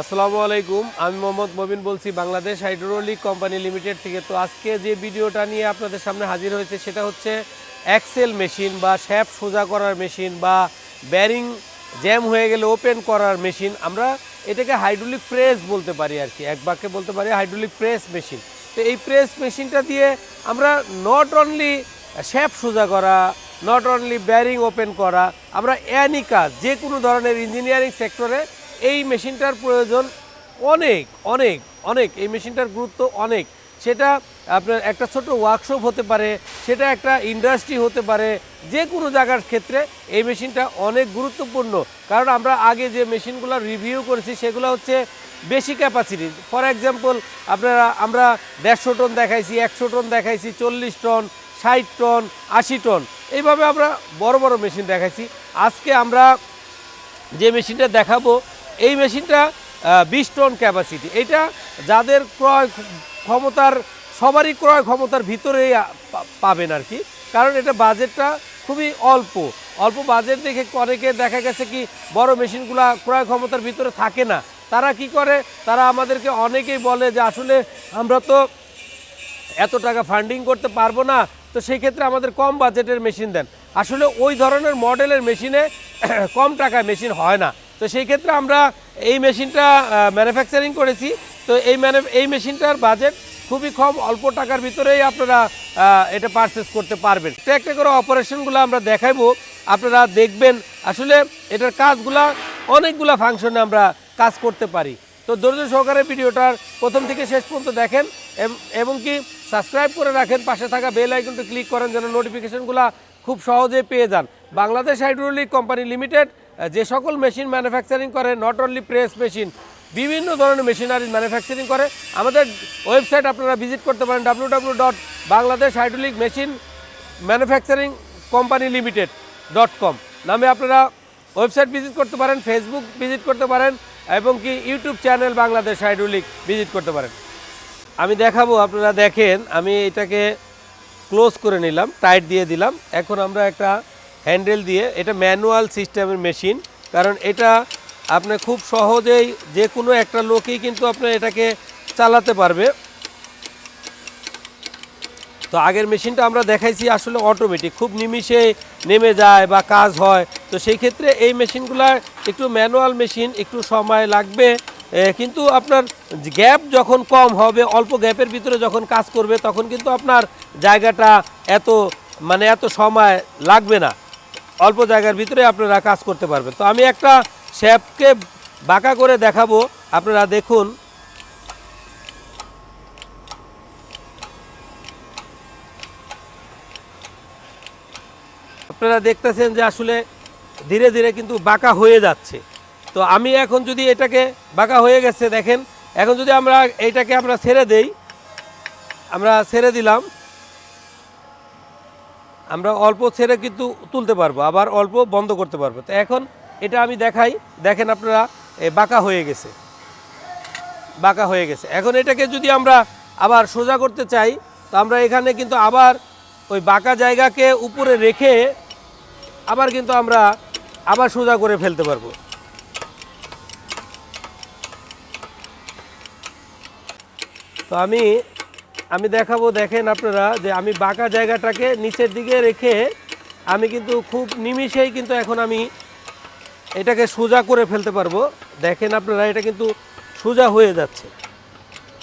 আসসালামু আলাইকুম, আমি মোহাম্মদ মবিন বলছি বাংলাদেশ হাইড্রোলিক কোম্পানি লিমিটেড থেকে। তো আজকে যে ভিডিওটা নিয়ে আপনাদের সামনে হাজির হয়েছে সেটা হচ্ছে এক্সেল মেশিন বা শ্যাপ সোজা করার মেশিন বা ব্যারিং জ্যাম হয়ে গেলে ওপেন করার মেশিন আমরা এটাকে হাইড্রোলিক প্রেস বলতে পারি আর কি, এক বাক্যে বলতে পারি হাইড্রোলিক প্রেস মেশিন তো এই প্রেস মেশিনটা দিয়ে আমরা নট অনলি শ্যাপ সোজা করা নট অনলি ব্যারিং ওপেন করা, আমরা অ্যানি কাজ যে কোনো ধরনের ইঞ্জিনিয়ারিং সেক্টরে এই মেশিনটার প্রয়োজন অনেক অনেক অনেক। এই মেশিনটার গুরুত্ব অনেক। সেটা আপনার একটা ছোট ওয়ার্কশপ হতে পারে, সেটা একটা ইন্ডাস্ট্রি হতে পারে যে কোনো জায়গার ক্ষেত্রে এই মেশিনটা অনেক গুরুত্বপূর্ণ। কারণ আমরা আগে যে মেশিনগুলো রিভিউ করেছি, সেগুলো হচ্ছে বেশি ক্যাপাসিটি ফর এক্সাম্পল আপনারা, আমরা দেড়শো টন দেখাইছি, একশো টন দেখাইছি, চল্লিশ টন, ষাট টন, আশি টন। এইভাবে আমরা বড় বড় মেশিন দেখাইছি। আজকে আমরা যে মেশিনটা দেখাবো এই মেশিনটা বিশ টন ক্যাপাসিটি এটা যাদের ক্রয় ক্ষমতার, সবারই ক্রয় ক্ষমতার ভিতরেই পাবেন আর কি। কারণ এটা বাজেটটা খুবই অল্প। অল্প বাজেট দেখে অনেকে দেখা গেছে কি, বড় মেশিনগুলা ক্রয় ক্ষমতার ভিতরে থাকে না। তারা কি করে? তারা আমাদেরকে অনেকেই বলে যে, আসলে আমরা তো এত টাকা ফান্ডিং করতে পারব না। তো সেই ক্ষেত্রে আমাদের কম বাজেটের মেশিন দেন। আসলে ওই ধরনের মডেলের মেশিনে কম টাকায় মেশিন হয় না। তো সেই ক্ষেত্রে আমরা এই মেশিনটা ম্যানুফ্যাকচারিং করেছি। তো এই ম্যানু এই মেশিনটার বাজেট খুবই কম, অল্প টাকার ভিতরেই আপনারা এটা পারচেস করতে পারবেন। একটা একটা করে অপারেশনগুলো আমরা দেখাইবো আপনারা দেখবেন। আসলে এটার কাজগুলা, অনেকগুলা ফাংশনে আমরা কাজ করতে পারি। তো ধৈর্য সহকারে ভিডিওটার প্রথম থেকে শেষ পর্যন্ত দেখেন, এবং কি সাবস্ক্রাইব করে রাখেন, পাশে থাকা বেল আইকনটা ক্লিক করেন, যেন নোটিফিকেশনগুলো খুব সহজে পেয়ে যান। বাংলাদেশ হাইড্রোলিক কোম্পানি লিমিটেড যে সকল মেশিন ম্যানুফ্যাকচারিং করে নট অনলি প্রেস মেশিন বিভিন্ন ধরনের মেশিনারি ম্যানুফ্যাকচারিং করে, আমাদের ওয়েবসাইট আপনারা ভিজিট করতে পারেন W W dot Bangladesh hydraulic machine manufacturing company limited dot com নামে আপনারা ওয়েবসাইট ভিজিট করতে পারেন ফেসবুক ভিজিট করতে পারেন, এবং কি YouTube channel Bangladesh hydraulic visit করতে পারেন। আমি দেখাবো, আপনারা দেখেন, আমি এটাকে ক্লোজ করে নিলাম টাইট দিয়ে দিলাম। এখন আমরা একটা হ্যান্ডেল দিয়ে, এটা ম্যানুয়াল সিস্টেমের মেশিন। কারণ এটা আপনি খুব সহজেই যে কোনো একটা লোকই কিন্তু আপনার এটাকে চালাতে পারবে। তো আগের মেশিনটা আমরা দেখাইছি, আসলে অটোমেটিক খুব নিমিষে নেমে যায় বা কাজ হয়। তো সেই ক্ষেত্রে এই মেশিনগুলো একটু ম্যানুয়াল মেশিন, একটু সময় লাগবে। কিন্তু আপনার গ্যাপ যখন কম হবে, অল্প গ্যাপের ভিতরে যখন কাজ করবে, তখন কিন্তু আপনার জায়গাটা এত মানে এত সময় লাগবে না। অল্প জায়গার ভিতরে আপনারা কাজ করতে পারবেন। তো আমি একটা শ্যাপকে বাঁকা করে দেখাবো। আপনারা দেখুন। আপনারা দেখতেছেন যে আসলে ধীরে ধীরে কিন্তু বাঁকা হয়ে যাচ্ছে। তো আমি এখন যদি এটাকে বাঁকা হয়ে গেছে দেখেন, এখন যদি আমরা এইটাকে আমরা ছেড়ে দেই, আমরা ছেড়ে দিলাম। আমরা অল্প ছেড়ে কিন্তু তুলতে পারব, আবার অল্প বন্ধ করতে পারব। তো এখন এটা আমি দেখাই, দেখেন আপনারা বাঁকা হয়ে গেছে। বাঁকা হয়ে গেছে। এখন এটাকে যদি আমরা আবার সোজা করতে চাই, তো আমরা এখানে কিন্তু আবার ওই বাঁকা জায়গাকে উপরে রেখে আবার কিন্তু আমরা আবার সোজা করে ফেলতে পারব। তো আমি আমি দেখাবো, দেখেন আপনারা যে আমি বাঁকা জায়গাটাকে নিচের দিকে রেখে আমি কিন্তু খুব নিমিষেই কিন্তু এখন আমি এটাকে সোজা করে ফেলতে পারব। দেখেন আপনারা, এটা কিন্তু সোজা হয়ে যাচ্ছে।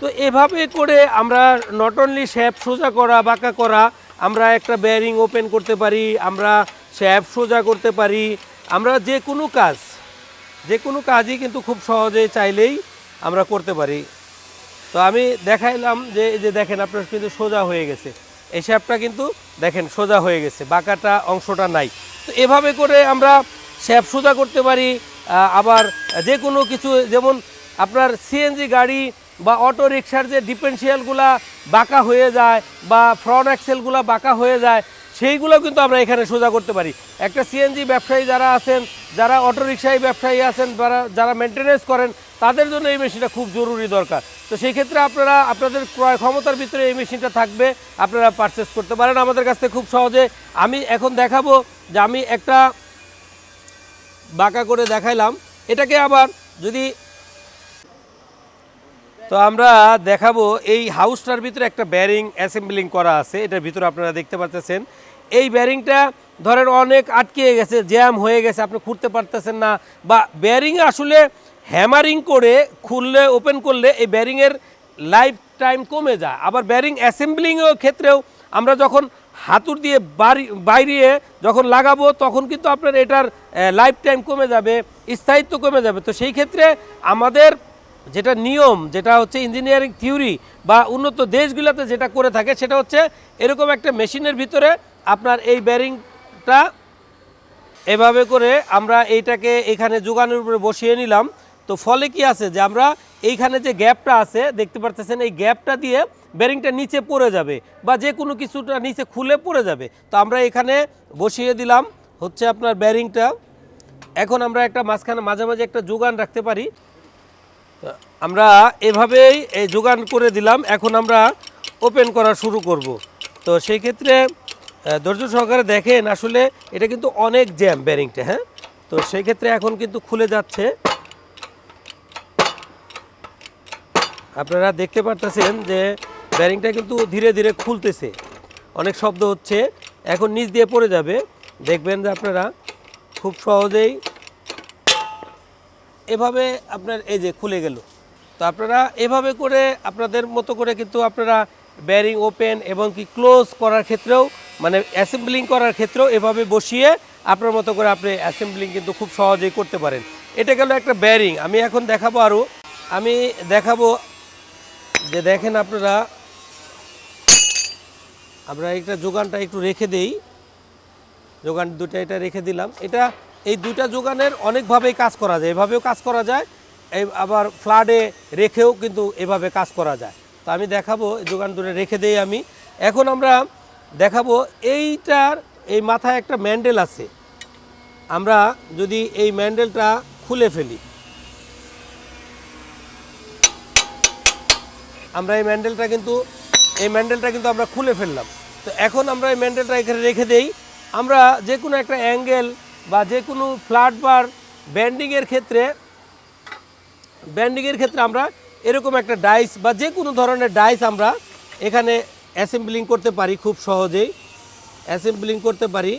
তো এভাবে করে আমরা নট অনলি শ্যাপ সোজা করা, বাঁকা করা, আমরা একটা বেয়ারিং ওপেন করতে পারি, আমরা শ্যাপ সোজা করতে পারি, আমরা যে কোনো কাজ, যে কোনো কাজই কিন্তু খুব সহজে চাইলেই আমরা করতে পারি। তো আমি দেখাইলাম যে, এই যে দেখেন আপনার কিন্তু সোজা হয়ে গেছে। এই শ্যাপটা কিন্তু দেখেন সোজা হয়ে গেছে, বাঁকাটা অংশটা নাই। তো এভাবে করে আমরা শ্যাপ সোজা করতে পারি আবার যে কোনো কিছু, যেমন আপনার সিএনজি গাড়ি বা অটো রিক্সার যে ডিফেন্সিয়ালগুলা বাঁকা হয়ে যায় বা ফ্রন্ট অ্যাক্সেলগুলা বাঁকা হয়ে যায়, সেইগুলো কিন্তু আমরা এখানে সোজা করতে পারি। একটা সিএনজি ব্যবসায়ী যারা আছেন, যারা অটো রিক্সায় ব্যবসায়ী আছেন, যারা যারা মেনটেনেন্স করেন তাদের জন্য এই মেশিনটা খুব জরুরি দরকার। তো সেই ক্ষেত্রে আপনারা, আপনাদের ক্রয় ক্ষমতার ভিতরে এই মেশিনটা থাকবে, আপনারা পারচেস করতে পারেন আমাদের কাছ থেকে খুব সহজে। আমি এখন দেখাবো যে আমি একটা বাঁকা করে দেখাইলাম। এটাকে আবার যদি তো আমরা দেখাবো, এই হাউসটার ভিতরে একটা ব্যারিং অ্যাসেম্বলিং করা আছে, এটার ভিতরে আপনারা দেখতে পাচ্ছেন এই ব্যারিংটা ধরেন অনেক আটকে গেছে জ্যাম হয়ে গেছে, আপনি খুঁড়তে পারতেছেন না, বা ব্যারিং আসলে হ্যামারিং করে খুললে, ওপেন করলে এই ব্যারিংয়ের লাইফ টাইম কমে যায়। আবার ব্যারিং অ্যাসেম্বলিংয়ের ক্ষেত্রেও আমরা যখন হাতুর দিয়ে বাইরিয়ে যখন লাগাবো, তখন কিন্তু আপনার এটার লাইফ টাইম কমে যাবে, স্থায়িত্ব কমে যাবে। তো সেই ক্ষেত্রে আমাদের যেটা নিয়ম, যেটা হচ্ছে ইঞ্জিনিয়ারিং থিওরি বা উন্নত দেশগুলোতে যেটা করে থাকে, সেটা হচ্ছে এরকম একটা মেশিনের ভিতরে আপনার এই ব্যারিংটা এভাবে করে আমরা এইটাকে এখানে যোগানোর উপরে বসিয়ে নিলাম। তো ফলে কি আছে যে আমরা এইখানে যে গ্যাপটা আছে, দেখতে পারতেছেন এই গ্যাপটা দিয়ে ব্যারিংটা নিচে পড়ে যাবে বা যে কোনো কিছুটা নিচে খুলে পড়ে যাবে। তো আমরা এখানে বসিয়ে দিলাম হচ্ছে আপনার ব্যারিংটা এখন আমরা একটা মাঝখানে মাঝে মাঝে একটা যোগান রাখতে পারি। আমরা এভাবেই এই যোগান করে দিলাম। এখন আমরা ওপেন করা শুরু করব। তো সেই ক্ষেত্রে ধৈর্য সহকারে দেখেন আসলে এটা কিন্তু অনেক জ্যাম ব্যারিংটা হ্যাঁ? তো সেই ক্ষেত্রে এখন কিন্তু খুলে যাচ্ছে। আপনারা দেখতে পারতেছেন যে ব্যারিংটা কিন্তু ধীরে ধীরে খুলতেছে। অনেক শব্দ হচ্ছে, এখন নিচ দিয়ে পড়ে যাবে। দেখবেন যে আপনারা খুব সহজেই এভাবে আপনার এই যে খুলে গেল। তো আপনারা এভাবে করে আপনাদের মতো করে কিন্তু আপনারা ব্যারিং ওপেন এবং কি ক্লোজ করার ক্ষেত্রেও মানে অ্যাসেম্বলিং করার ক্ষেত্রেও এভাবে বসিয়ে আপনার মতো করে আপনি অ্যাসেম্বলিং কিন্তু খুব সহজেই করতে পারেন। এটা গেল একটা ব্যারিং। আমি এখন দেখাবো আরও আমি দেখাবো যে দেখেন আপনারা, আমরা একটা যোগানটা একটু রেখে দেই। যোগান দুটা এটা রেখে দিলাম। এটা, এই দুইটা যোগানের অনেকভাবেই কাজ করা যায়। এভাবেও কাজ করা যায়, এই আবার ফ্লাডে রেখেও কিন্তু এভাবে কাজ করা যায়। তো আমি দেখাবো, এই যোগান দুটো রেখে দেই আমি। এখন আমরা দেখাবো, এইটার, এই মাথায় একটা ম্যান্ডেল আছে। আমরা যদি এই ম্যান্ডেলটা খুলে ফেলি। আমরা এই ম্যান্ডেলটা কিন্তু, এই ম্যান্ডেলটা কিন্তু আমরা খুলে ফেললাম। তো এখন আমরা এই ম্যান্ডেলটা এখানে রেখে দেই। আমরা যে কোনো একটা অ্যাঙ্গেল বা যে কোনো ফ্ল্যাট বার ব্যান্ডিংয়ের ক্ষেত্রে ব্যান্ডিংয়ের ক্ষেত্রে আমরা এরকম একটা ডাইস বা যে কোনো ধরনের ডাইস আমরা এখানে অ্যাসেম্বলিং করতে পারি খুব সহজেই। অ্যাসেম্বলিং করতে পারি।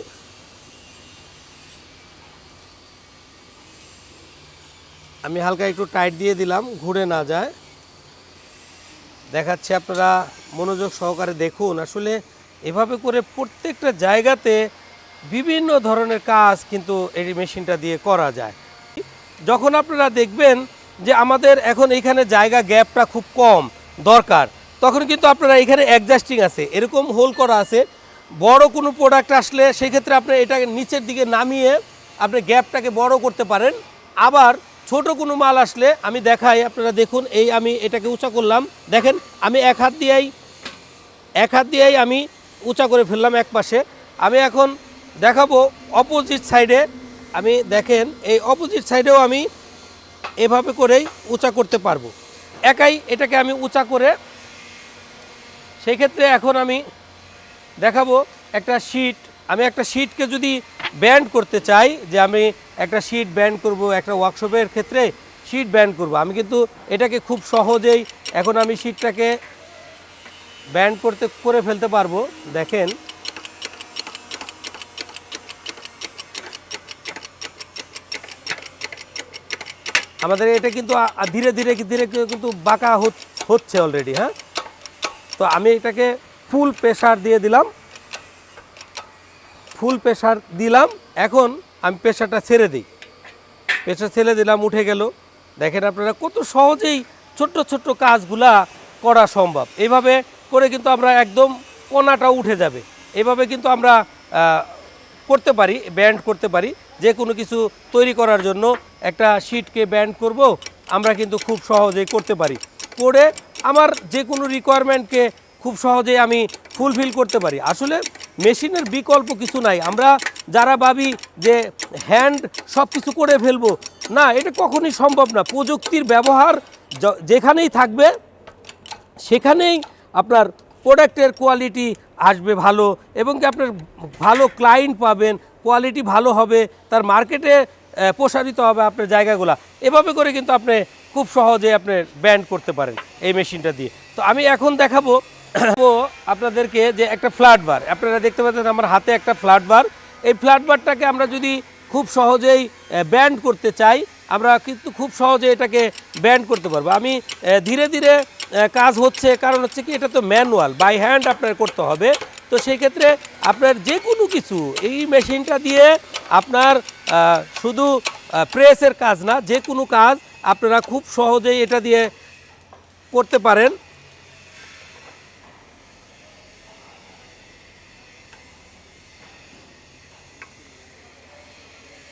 আমি হালকা একটু টাইট দিয়ে দিলাম, ঘুরে না যায়। দেখাচ্ছে আপনারা, মনোযোগ সহকারে দেখুন। আসলে এভাবে করে প্রত্যেকটা জায়গাতে বিভিন্ন ধরনের কাজ কিন্তু এই মেশিনটা দিয়ে করা যায়। যখন আপনারা দেখবেন যে আমাদের এখন এইখানে জায়গা গ্যাপটা খুব কম দরকার, তখন কিন্তু আপনারা এখানে অ্যাডজাস্টিং আছে। এরকম হোল করা আছে। বড় কোনো প্রোডাক্ট আসলে সেক্ষেত্রে আপনি এটা নিচের দিকে নামিয়ে আপনি গ্যাপটাকে বড় করতে পারেন। আবার ছোট কোনো মাল আসলে আমি দেখাই, আপনারা দেখুন, এই আমি এটাকে উঁচা করলাম। দেখেন, আমি এক হাত দিয়েই, এক হাত দিয়েই আমি উঁচা করে ফেললাম এক পাশে। আমি এখন দেখাবো অপোজিট সাইডে আমি দেখেন, এই অপোজিট সাইডেও আমি এভাবে করেই উঁচা করতে পারব। একাই এটাকে আমি উঁচা করে, সেই ক্ষেত্রে এখন আমি দেখাবো একটা শিট আমি একটা শিটকে যদি ব্যান্ড করতে চাই যে আমি একটা শিট ব্যান্ড করব, একটা ওয়ার্কশপের ক্ষেত্রে শিট ব্যান্ড করব। আমি কিন্তু এটাকে খুব সহজেই এখন আমি শিটটাকে ব্যান্ড করতে, করে ফেলতে পারব। দেখেন। আমাদের এটা কিন্তু ধীরে ধীরে ধীরে কিন্তু বাঁকা হচ- হচ্ছে অলরেডি হ্যাঁ? তো আমি এটাকে ফুল প্রেশার দিয়ে দিলাম। ফুল প্রেশার দিলাম, এখন আমি প্রেশারটা ছেড়ে দিই। প্রেশার ছেড়ে দিলাম, উঠে গেল। দেখেন আপনারা কত সহজেই ছোট্ট ছোট্ট কাজগুলা করা সম্ভব। এইভাবে করে কিন্তু আমরা একদম কোনাটা উঠে যাবে। এইভাবে কিন্তু আমরা করতে পারি, ব্যান্ড করতে পারি। যে কোনো কিছু তৈরি করার জন্য একটা শিটকে ব্যান্ড করব, আমরা কিন্তু খুব সহজেই করতে পারি। করে আমার যে কোনো রিকোয়ারমেন্টকে খুব সহজেই আমি ফুলফিল করতে পারি। আসলে মেশিনের বিকল্প কিছু নাই। আমরা যারা ভাবি যে হ্যান্ড সব কিছু করে ফেলব, না, এটা কখনই সম্ভব না। প্রযুক্তির ব্যবহার যেখানেই থাকবে, সেখানেই আপনার প্রোডাক্টের কোয়ালিটি আসবে ভালো এবং কি আপনার ভালো ক্লায়েন্ট পাবেন কোয়ালিটি ভালো হবে, তার মার্কেটে প্রসারিত হবে আপনার জায়গাগুলা। এভাবে করে কিন্তু আপনি খুব সহজে আপনি ব্যান্ড করতে পারেন এই মেশিনটা দিয়ে। তো আমি এখন দেখাবো আপনাদেরকে যে একটা ফ্ল্যাট বার আপনারা দেখতে পাচ্ছেন আমার হাতে একটা ফ্ল্যাট বার এই ফ্ল্যাট বারটাকে আমরা যদি খুব সহজেই ব্যান্ড করতে চাই, আমরা কিন্তু খুব সহজে এটাকে ব্যান্ড করতে পারব। আমি ধীরে ধীরে কাজ হচ্ছে, কারণ হচ্ছে কি, এটা তো ম্যানুয়াল বাই হ্যান্ড আপনার করতে হবে। তো সেই ক্ষেত্রে আপনার যে কোনো কিছু, এই মেশিনটা দিয়ে আপনার শুধু প্রেসের কাজ না, যে কোনো কাজ আপনারা খুব সহজেই এটা দিয়ে করতে পারেন।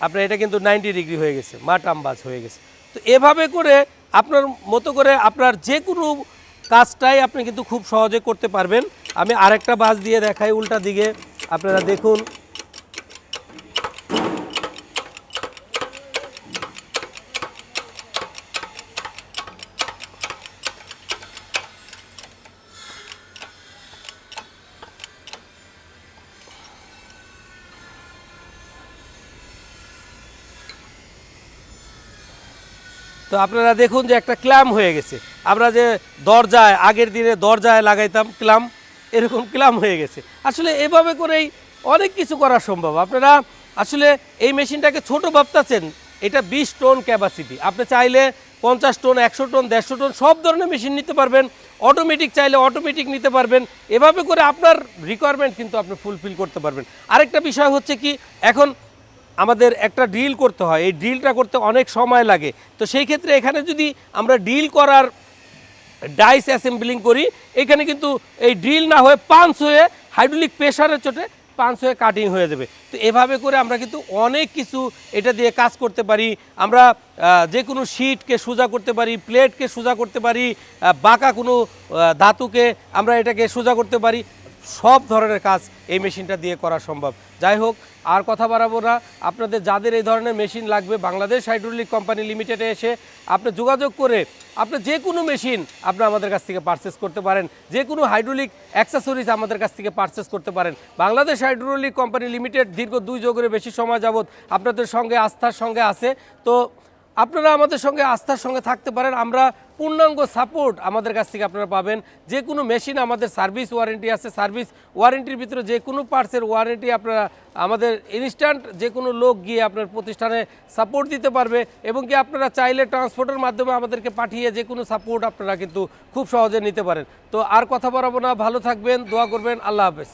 আপনার এটা কিন্তু নাইনটি ডিগ্রি হয়ে গেছে মাটামবাজ হয়ে গেছে। তো এভাবে করে আপনার মতো করে আপনার যে কোনো কাজটাই আপনি কিন্তু খুব সহজে করতে পারবেন। আমি আরেকটা বাস দিয়ে দেখাই, উল্টা দিকে। আপনারা দেখুন তো আপনারা দেখুন যে একটা ক্লাম হয়ে গেছে। আমরা যে দরজায়, আগের দিনে দরজায় লাগাইতাম ক্লাম, এরকম ক্লাম হয়ে গেছে। আসলে এভাবে করেই অনেক কিছু করা সম্ভব। আপনারা আসলে এই মেশিনটাকে ছোট ভাবতেছেন, এটা বিশ টন ক্যাপাসিটি আপনি চাইলে পঞ্চাশ টন, একশো টন, দেড়শো টন, সব ধরনের মেশিন নিতে পারবেন। অটোমেটিক চাইলে অটোমেটিক নিতে পারবেন। এভাবে করে আপনার রিকোয়ারমেন্ট কিন্তু আপনি ফুলফিল করতে পারবেন। আরেকটা বিষয় হচ্ছে কি, এখন আমাদের একটা ড্রিল করতে হয়। এই ড্রিলটা করতে অনেক সময় লাগে। তো সেই ক্ষেত্রে এখানে যদি আমরা ড্রিল করার ডাইস অ্যাসেম্বলিং করি, এখানে কিন্তু এই ড্রিল না হয়ে পাঞ্চ হয়ে হাইড্রোলিক প্রেশারের চোটে পাঞ্চ হয়ে কাটিং হয়ে যাবে। তো এভাবে করে আমরা কিন্তু অনেক কিছু এটা দিয়ে কাজ করতে পারি। আমরা যে কোনো শিটকে সোজা করতে পারি প্লেটকে সোজা করতে পারি বাঁকা কোনো ধাতুকে আমরা এটাকে সোজা করতে পারি। সব ধরনের কাজ এই মেশিনটা দিয়ে করা সম্ভব। যাই হোক, আর কথা বাড়াবো না। আপনাদের যাদের এই ধরনের মেশিন লাগবে, বাংলাদেশ হাইড্রোলিক কোম্পানি লিমিটেডে এসে আপনি যোগাযোগ করে আপনি যে কোনো মেশিন আপনি আমাদের কাছ থেকে পারচেস করতে পারেন। যে কোনো হাইড্রোলিক অ্যাক্সেসরিজ আমাদের কাছ থেকে পারচেস করতে পারেন। বাংলাদেশ হাইড্রোলিক কোম্পানি লিমিটেড দীর্ঘ দুই যোগের বেশি সময় যাবত আপনাদের সঙ্গে, আস্থার সঙ্গে আছে। তো আপনারা আমাদের সঙ্গে, আস্থার সঙ্গে থাকতে পারেন। আমরা পূর্ণাঙ্গ সাপোর্ট আমাদের কাছ থেকে আপনারা পাবেন। যে কোনো মেশিন আমাদের সার্ভিস ওয়ারেন্টি আছে। সার্ভিস ওয়ারেন্টির ভিতরে যে কোনো পার্টসের ওয়ারেন্টি আপনারা আমাদের ইনস্ট্যান্ট যে কোনো লোক গিয়ে আপনার প্রতিষ্ঠানে সাপোর্ট দিতে পারবে এবং কি আপনারা চাইলে ট্রান্সপোর্টের মাধ্যমে আমাদেরকে পাঠিয়ে যে কোনো সাপোর্ট আপনারা কিন্তু খুব সহজে নিতে পারেন। তো আর কথা বলাবো না। ভালো থাকবেন, দোয়া করবেন। আল্লাহ হাফেজ।